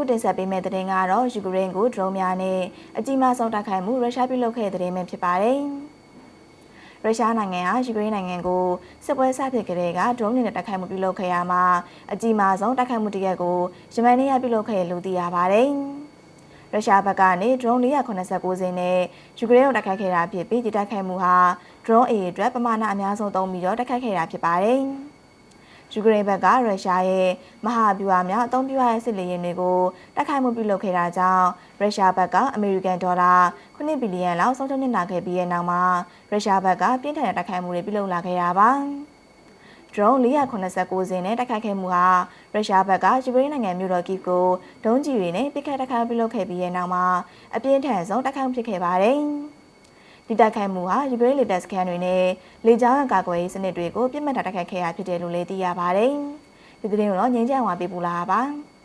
ခုတင်ဆက်ပေးမယ့်သတင်းကတော့ယူကရိန်းကိုဒရုန်းများနဲ့အကြီးမားဆုံးတိုက်ခိုက်မှုရုရှားပြုလုပ်ခဲ့တဲ့သတင်းပဲဖြစ်ပါတယ်။ရုရှားနိုင်ငံဟာယူကရိန်းနိုင်ငံကိုစစ်ပွဲစဖြစ်ကြတဲ့ကဒရုန်းတွေနဲ့တိုက်ခိုက်မှုပြုလုပ်ခဲ့ရမှာအကြီးမားဆုံးတိုက်ခိုက်မှုတစ်ရက်ကိုယမန်နေ့ကပြုလုပ်ခဲ့လို့သိရပါတယ်။ရုရှားဘက်ကနေ drone 489စင်းနဲ့ယူကရိန်းကိုတိုက်ခိုက်ခဲ့တာဖြစ်ပြီးဒီတိုက်ခိုက်မှုဟာ drone A အတွက်ပမာဏအများဆုံးသုံးပြီးတော့တိုက်ခိုက်ခဲ့တာဖြစ်ပါတယ်။ ယူကရိန်းဘက်ကရုရှားရဲ့မဟာဗျူဟာများအသုံးပြုရတဲ့စစ်လေယာဉ်တွေကိုတိုက်ခိုက်မှုပြုလုပ်ခဲ့တာကြောင့်ရုရှားဘက်ကအမေရိကန်ဒေါ်လာ9ဘီလီယံလောက်ဆုံးရှုံးနေတာခဲ့ပြီးတဲ့နောက်မှာရုရှားဘက်ကပြင်းထန်တဲ့တိုက်ခိုက်မှုတွေပြုလုပ်လာခဲ့တာပါ။ drone 489စင်းနဲ့တိုက်ခိုက်ခဲ့မှုဟာရုရှားဘက်ကယူကရိန်းနိုင်ငံမြို့တော်ကီကိုဒုံးကျည်တွေနဲ့ပစ်ခတ်တိုက်ခိုက်ပြုလုပ်ခဲ့ပြီးတဲ့နောက်မှာအပြင်းထန်ဆုံးတိုက်ခိုက်မှုဖြစ်ခဲ့ပါတယ်။ ဒီတိုက်ခိုက်မှုဟာယူကရိန်းလေတပ်စခန်းတွေနဲ့လေကြောင်းရန်ကာကွယ်ရေးစနစ်တွေကိုပြစ်မှတ်ထားတိုက်ခိုက်ခဲ့ရဖြစ်တယ်လို့လည်းသိရပါတယ်။ဒီသတင်းကိုတော့ငင်းကြံဝါပေးပူလာပါပါ။